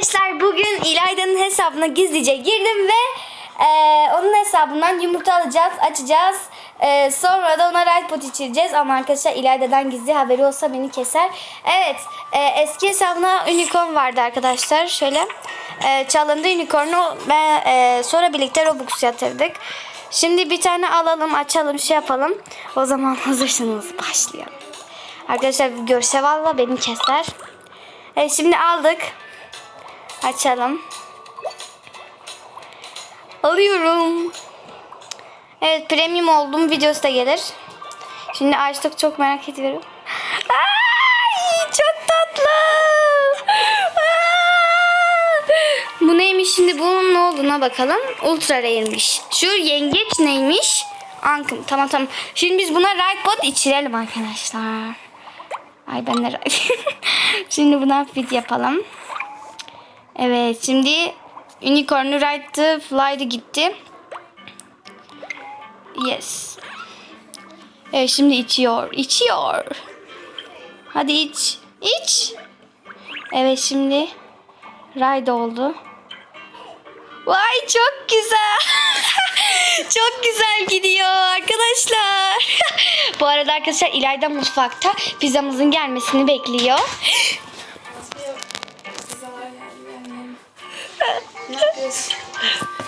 Arkadaşlar bugün İlayda'nın hesabına gizlice girdim ve eee, onun hesabından yumurta alacağız, açacağız. Eee, sonra da ona right pot içireceğiz ama arkadaşlar İlayda'dan gizli haberi olsa beni keser. Evet eee, eski hesabına unicorn vardı arkadaşlar. Şöyle eee çalındı unicorn'u ben eee, sonra birlikte Robux yatırdık. Şimdi bir tane alalım, açalım, şey yapalım. O zaman hazırsanız başlayalım. Arkadaşlar görse valla beni keser. Evet şimdi aldık. Açalım. Alıyorum. Evet premium oldum videosu da gelir. Şimdi açtık çok merak ediyorum. Ay çok tatlı. Bu neymiş şimdi bunun ne olduğuna bakalım. Ultra rare'miş. Şu yengeç neymiş? Ankım tamam tamam. Şimdi biz buna right bot içirelim arkadaşlar. Ay ben de Şimdi buna fit yapalım. Evet şimdi Unicorn'u right'ı fly'dı gitti. Yes. Evet şimdi içiyor. içiyor. Hadi iç. İç. Evet şimdi ride oldu. Vay çok güzel. çok güzel gidiyor arkadaşlar. Bu arada arkadaşlar İlayda mutfakta pizzamızın gelmesini bekliyor.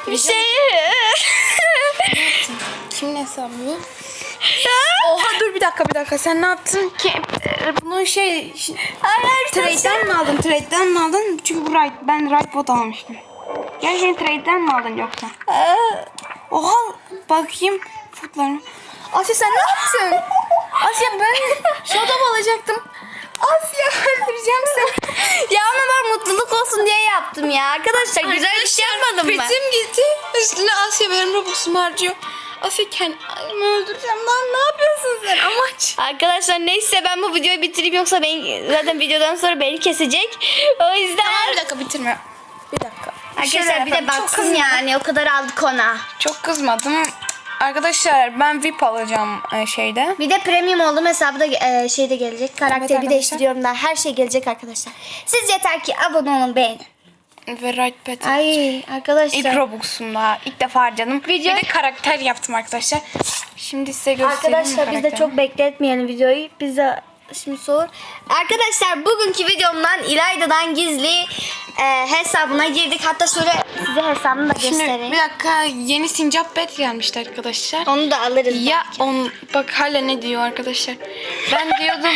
Bir şey. Kimin hesabı bu? Oha dur bir dakika bir dakika sen ne yaptın ki? Bunu şey Hayır, trade'den mi aldın? Trade'den mi aldın? Çünkü bu right, ben right bot almıştım. Gerçekten trade'den mi aldın yoksa? Oha bakayım footlarına. Asya sen ne yaptın? Asya ben şodap alacaktım. Asya öldüreceğim seni. ya ama ben mutluluk olsun diye yaptım ya. Arkadaşlar güzel bir şey yapmadım ben. Petim gitti. Üstüne Asya benim robuxumu harcıyor. Asya kendimi öldüreceğim lan ne yapıyorsun sen amaç? Arkadaşlar neyse ben bu videoyu bitireyim yoksa ben zaten videodan sonra beni kesecek. O yüzden Tamam bir dakika bitirme. Bir dakika. arkadaşlar bir de Çok baksın yani o kadar aldık ona. Çok kızmadım. Arkadaşlar ben VIP alacağım e, şeyde. Bir de premium oldum hesabı da e, şeyde gelecek. Karakteri arkadaşlar. değiştiriyorum da her şey gelecek arkadaşlar. Siz yeter ki abone olun beğenin. Ve Right Pet. Ay İlk arkadaşlar. Robux'umda ilk defa harcadım. Video- Bir de karakter yaptım arkadaşlar. Şimdi size göstereyim Arkadaşlar biz de çok bekletmeyelim videoyu. Biz de şimdi soğur. Arkadaşlar bugünkü videomdan İlayda'dan gizli e, hesabına girdik. Hatta şöyle size hesabını da Şimdi göstereyim. bir dakika yeni sincap bet gelmişti arkadaşlar. Onu da alırız. Ya on bak hala ne diyor arkadaşlar. Ben diyordum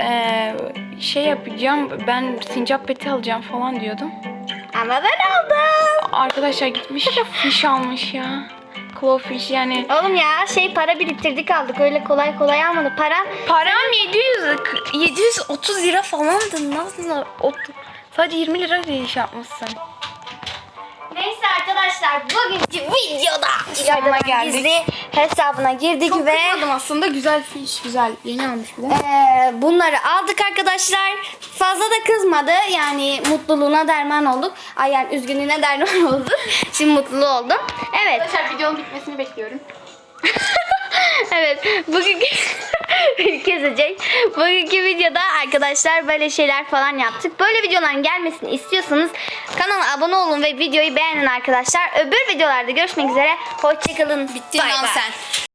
eee, şey yapacağım ben sincap beti alacağım falan diyordum. Ama ben aldım. Arkadaşlar gitmiş fiş almış ya. Clawfish yani. Oğlum ya şey para biriktirdik aldık. Öyle kolay kolay almadı. Para Param 700 730 lira falandı. Nasıl? ot- Sadece 20 lira iş yapmışsın. Neyse arkadaşlar bugünkü videoda İlayda'dan geldik. gizli hesabına girdik Çok ve kızmadım aslında güzel fiş güzel. Yeni almış bir de. Ee, bunları aldık arkadaşlar. Fazla da kızmadı. Yani mutluluğuna derman olduk. Ay yani üzgünlüğüne derman olduk. Şimdi mutlu oldum. Evet. Arkadaşlar videonun bitmesini bekliyorum. evet. Beni kesecek. Bugünkü videoda arkadaşlar böyle şeyler falan yaptık. Böyle videoların gelmesini istiyorsanız kanala abone olun ve videoyu beğenin arkadaşlar. Öbür videolarda görüşmek üzere. Hoşçakalın. Bittin lan sen.